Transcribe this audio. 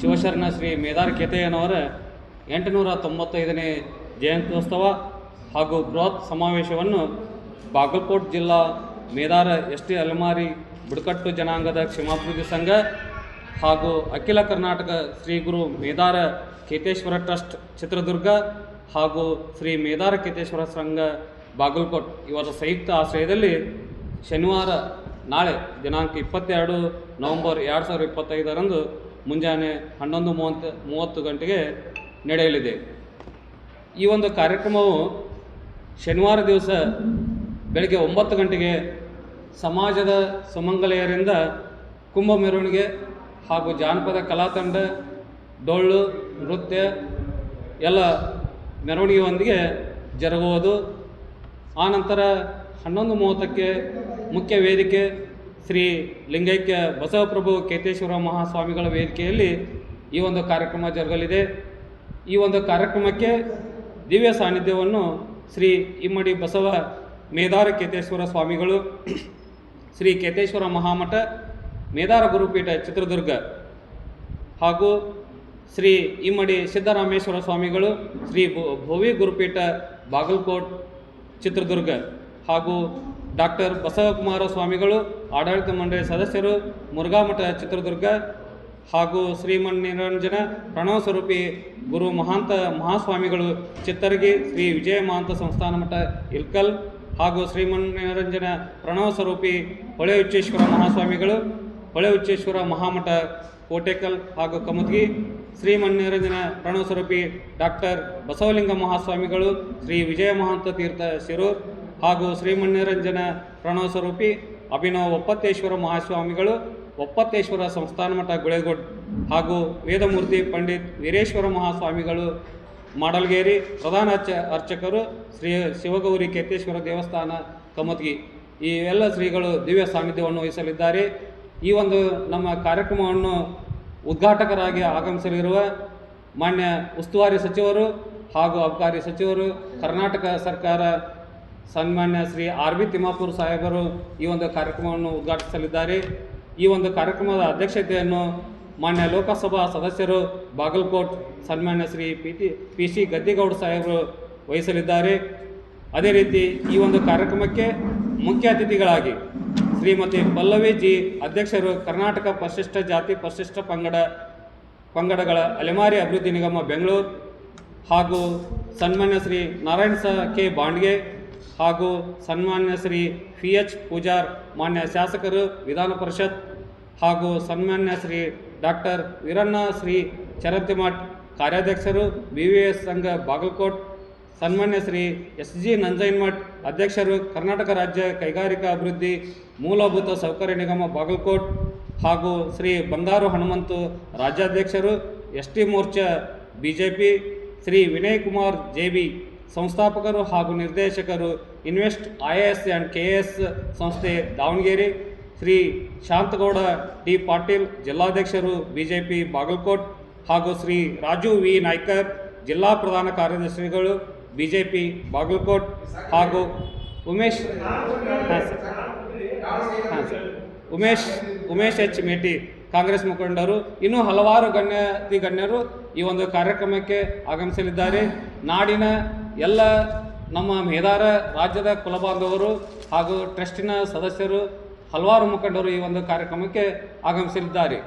ಶಿವಶರಣ ಶ್ರೀ ಮೇದಾರ್ ಕೇತಯ್ಯನವರ ಎಂಟುನೂರ ತೊಂಬತ್ತೈದನೇ ಜಯಂತ್ಯೋತ್ಸವ ಹಾಗೂ ಬೃಹತ್ ಸಮಾವೇಶವನ್ನು ಬಾಗಲಕೋಟ್ ಜಿಲ್ಲಾ ಮೇದಾರ ಎಸ್ ಟಿ ಅಲೆಮಾರಿ ಬುಡಕಟ್ಟು ಜನಾಂಗದ ಕ್ಷೇಮಾಭಿವೃದ್ಧಿ ಸಂಘ ಹಾಗೂ ಅಖಿಲ ಕರ್ನಾಟಕ ಶ್ರೀ ಗುರು ಮೇದಾರ ಕೇತೇಶ್ವರ ಟ್ರಸ್ಟ್ ಚಿತ್ರದುರ್ಗ ಹಾಗೂ ಶ್ರೀ ಮೇದಾರ ಕೇತೇಶ್ವರ ಸಂಘ ಬಾಗಲಕೋಟ್ ಇವರ ಸಂಯುಕ್ತ ಆಶ್ರಯದಲ್ಲಿ ಶನಿವಾರ ನಾಳೆ ದಿನಾಂಕ ಇಪ್ಪತ್ತೆರಡು ನವಂಬರ್ ಎರಡು ಸಾವಿರದ ಇಪ್ಪತ್ತೈದರಂದು ಮುಂಜಾನೆ ಹನ್ನೊಂದು ಮೂವತ್ತು ಮೂವತ್ತು ಗಂಟೆಗೆ ನಡೆಯಲಿದೆ. ಈ ಒಂದು ಕಾರ್ಯಕ್ರಮವು ಶನಿವಾರ ದಿವಸ ಬೆಳಗ್ಗೆ ಒಂಬತ್ತು ಗಂಟೆಗೆ ಸಮಾಜದ ಸುಮಂಗಲೆಯರಿಂದ ಕುಂಭ ಮೆರವಣಿಗೆ ಹಾಗೂ ಜಾನಪದ ಕಲಾತಂಡ ಡೊಳ್ಳು, ನೃತ್ಯ ಎಲ್ಲ ಮೆರವಣಿಗೆಯೊಂದಿಗೆ ಜರುಗುವುದು. ಆನಂತರ ಹನ್ನೊಂದು ಮೂವತ್ತಕ್ಕೆ ಮುಖ್ಯ ವೇದಿಕೆ ಶ್ರೀ ಲಿಂಗೈಕ್ಯ ಬಸವಪ್ರಭು ಕೇತೇಶ್ವರ ಮಹಾಸ್ವಾಮಿಗಳ ವೇದಿಕೆಯಲ್ಲಿ ಈ ಒಂದು ಕಾರ್ಯಕ್ರಮ ಜರುಗಲಿದೆ. ಈ ಒಂದು ಕಾರ್ಯಕ್ರಮಕ್ಕೆ ದಿವ್ಯ ಸಾನ್ನಿಧ್ಯವನ್ನು ಶ್ರೀ ಇಮ್ಮಡಿ ಬಸವ ಮೇದಾರ ಕೇತೇಶ್ವರ ಸ್ವಾಮಿಗಳು, ಶ್ರೀ ಕೇತೇಶ್ವರ ಮಹಾಮಠ ಮೇದಾರ ಗುರುಪೀಠ ಚಿತ್ರದುರ್ಗ ಹಾಗೂ ಶ್ರೀ ಇಮ್ಮಡಿ ಸಿದ್ದರಾಮೇಶ್ವರ ಸ್ವಾಮಿಗಳು, ಶ್ರೀ ಭೋವಿ ಗುರುಪೀಠ ಬಾಗಲಕೋಟ್ ಚಿತ್ರದುರ್ಗ ಹಾಗೂ ಡಾಕ್ಟರ್ ಬಸವಕುಮಾರ ಸ್ವಾಮಿಗಳು, ಆಡಳಿತ ಮಂಡಳಿ ಸದಸ್ಯರು, ಮುರುಘಾಮಠ ಚಿತ್ರದುರ್ಗ ಹಾಗೂ ಶ್ರೀಮನ್ ನಿರಂಜನ ಪ್ರಣವ ಸ್ವರೂಪಿ ಗುರು ಮಹಾಂತ ಮಹಾಸ್ವಾಮಿಗಳು ಚಿತ್ತರಗಿ ಶ್ರೀ ವಿಜಯ ಮಹಾಂತ ಸಂಸ್ಥಾನ ಮಠ ಇಲ್ಕಲ್ ಹಾಗೂ ಶ್ರೀಮನ್ ನಿರಂಜನ ಪ್ರಣವ ಸ್ವರೂಪಿ ಹೊಳೆ ಉಚ್ಚೇಶ್ವರ ಮಹಾಸ್ವಾಮಿಗಳು ಹೊಳೆ ಉಚ್ಚೇಶ್ವರ ಮಹಾಮಠ ಕೋಟೆಕಲ್ ಹಾಗೂ ಕಮುದ್ಗಿ ಶ್ರೀಮನ್ ನಿರಂಜನ ಪ್ರಣವ ಸ್ವರೂಪಿ ಡಾಕ್ಟರ್ ಬಸವಲಿಂಗ ಮಹಾಸ್ವಾಮಿಗಳು ಶ್ರೀ ವಿಜಯ ಮಹಾಂತ ತೀರ್ಥ ಶಿರೂರ್ ಹಾಗೂ ಶ್ರೀಮನ್ನಿರಂಜನ ಪ್ರಣವ ಸ್ವರೂಪಿ ಅಭಿನವ ಒಪ್ಪತ್ತೇಶ್ವರ ಮಹಾಸ್ವಾಮಿಗಳು, ಒಪ್ಪತ್ತೇಶ್ವರ ಸಂಸ್ಥಾನ ಮಠ ಗುಳೆಗೋಡ್ ಹಾಗೂ ವೇದಮೂರ್ತಿ ಪಂಡಿತ್ ವೀರೇಶ್ವರ ಮಹಾಸ್ವಾಮಿಗಳು ಮಾಡಲ್ಗೇರಿ ಪ್ರಧಾನ ಅರ್ಚ, ಅರ್ಚಕರು ಶ್ರೀ ಶಿವಗೌರಿ ಕೇತೇಶ್ವರ ದೇವಸ್ಥಾನ ಕಮತ್ಗಿ ಈ ಎಲ್ಲ ಶ್ರೀಗಳು ದಿವ್ಯ ಸಾನ್ನಿಧ್ಯವನ್ನು ವಹಿಸಲಿದ್ದಾರೆ. ಈ ಒಂದು ನಮ್ಮ ಕಾರ್ಯಕ್ರಮವನ್ನು ಉದ್ಘಾಟಕರಾಗಿ ಆಗಮಿಸಲಿರುವ ಮಾನ್ಯ ಉಸ್ತುವಾರಿ ಸಚಿವರು ಹಾಗೂ ಅಬಕಾರಿ ಸಚಿವರು, ಕರ್ನಾಟಕ ಸರ್ಕಾರ ಸನ್ಮಾನ್ಯ ಶ್ರೀ ಆರ್ ಬಿ ತಿಮ್ಮಾಪುರ್ ಸಾಹೇಬರು ಈ ಒಂದು ಕಾರ್ಯಕ್ರಮವನ್ನು ಉದ್ಘಾಟಿಸಲಿದ್ದಾರೆ. ಈ ಒಂದು ಕಾರ್ಯಕ್ರಮದ ಅಧ್ಯಕ್ಷತೆಯನ್ನು ಮಾನ್ಯ ಲೋಕಸಭಾ ಸದಸ್ಯರು ಬಾಗಲಕೋಟ್ ಸನ್ಮಾನ್ಯ Shri P T, P C Gaddigouda ಸಾಹೇಬರು ವಹಿಸಲಿದ್ದಾರೆ. ಅದೇ ರೀತಿ ಈ ಒಂದು ಕಾರ್ಯಕ್ರಮಕ್ಕೆ ಮುಖ್ಯ ಅತಿಥಿಗಳಾಗಿ ಶ್ರೀಮತಿ ಪಲ್ಲವಿ ಜಿ ಅಧ್ಯಕ್ಷರು ಕರ್ನಾಟಕ ಪರಿಶಿಷ್ಟ ಜಾತಿ ಪರಿಶಿಷ್ಟ ಪಂಗಡ, ಪಂಗಡಗಳ ಅಲೆಮಾರಿ ಅಭಿವೃದ್ಧಿ ನಿಗಮ ಬೆಂಗಳೂರು ಹಾಗೂ ಸನ್ಮಾನ್ಯ ಶ್ರೀ ನಾರಾಯಣ ಸ ಕೆ ಬಾಂಡ್ಗೆ ಹಾಗೂ ಸನ್ಮಾನ್ಯ ಶ್ರೀ ಪಿ ಎಚ್ ಪೂಜಾರ್ ಮಾನ್ಯ ಶಾಸಕರು ವಿಧಾನ ಪರಿಷತ್ ಹಾಗೂ ಸನ್ಮಾನ್ಯ ಶ್ರೀ ಡಾಕ್ಟರ್ ವೀರಣ್ಣ ಶ್ರೀ ಚರಂತಿಮಠ್ ಕಾರ್ಯಾಧ್ಯಕ್ಷರು ಬಿ ವಿ ಎಸ್ ಸಂಘ ಬಾಗಲಕೋಟ್, ಸನ್ಮಾನ್ಯ ಶ್ರೀ ಎಸ್ ಜಿ ನಂಜೈನ್ಮಠ್ ಅಧ್ಯಕ್ಷರು ಕರ್ನಾಟಕ ರಾಜ್ಯ ಕೈಗಾರಿಕಾ ಅಭಿವೃದ್ಧಿ ಮೂಲಭೂತ ಸೌಕರ್ಯ ನಿಗಮ ಬಾಗಲಕೋಟ್ ಹಾಗೂ ಶ್ರೀ ಬಂಗಾರು ಹನುಮಂತು ರಾಜ್ಯಾಧ್ಯಕ್ಷರು S T Morcha B J P Shri Vinay Kumar J B ಸಂಸ್ಥಾಪಕರು ಹಾಗೂ ನಿರ್ದೇಶಕರು invest I A S and K A S ಸಂಸ್ಥೆ ದಾವಣಗೆರೆ. ಶ್ರೀ ಶಾಂತಗೌಡ ಡಿ ಪಾಟೀಲ್, ಜಿಲ್ಲಾಧ್ಯಕ್ಷರು ಬಿ ಜೆ ಪಿ ಬಾಗಲಕೋಟ್ ಹಾಗೂ ಶ್ರೀ ರಾಜು ವಿ ನಾಯ್ಕರ್, ಜಿಲ್ಲಾ ಪ್ರಧಾನ ಕಾರ್ಯದರ್ಶಿಗಳು ಬಿ ಜೆ ಪಿ ಬಾಗಲಕೋಟ್ ಹಾಗೂ ಉಮೇಶ್ ಹಾಂ ಸರ್. ಹಾಂ sir. Umesh Umesh H Meti Congress ಮುಖಂಡರು. ಇನ್ನೂ ಹಲವಾರು ಗಣ್ಯಾತಿ ಗಣ್ಯರು ಈ ಒಂದು ಕಾರ್ಯಕ್ರಮಕ್ಕೆ ಆಗಮಿಸಲಿದ್ದಾರೆ. ನಾಡಿನ ಎಲ್ಲ ನಮ್ಮ ಮೇದಾರ ರಾಜ್ಯದ ಕುಲಬಾಂಧವರು ಹಾಗೂ ಟ್ರಸ್ಟಿನ ಸದಸ್ಯರು ಹಲವಾರು ಮುಖಂಡರು ಈ ಒಂದು ಕಾರ್ಯಕ್ರಮಕ್ಕೆ ಆಗಮಿಸಲಿದ್ದಾರೆ.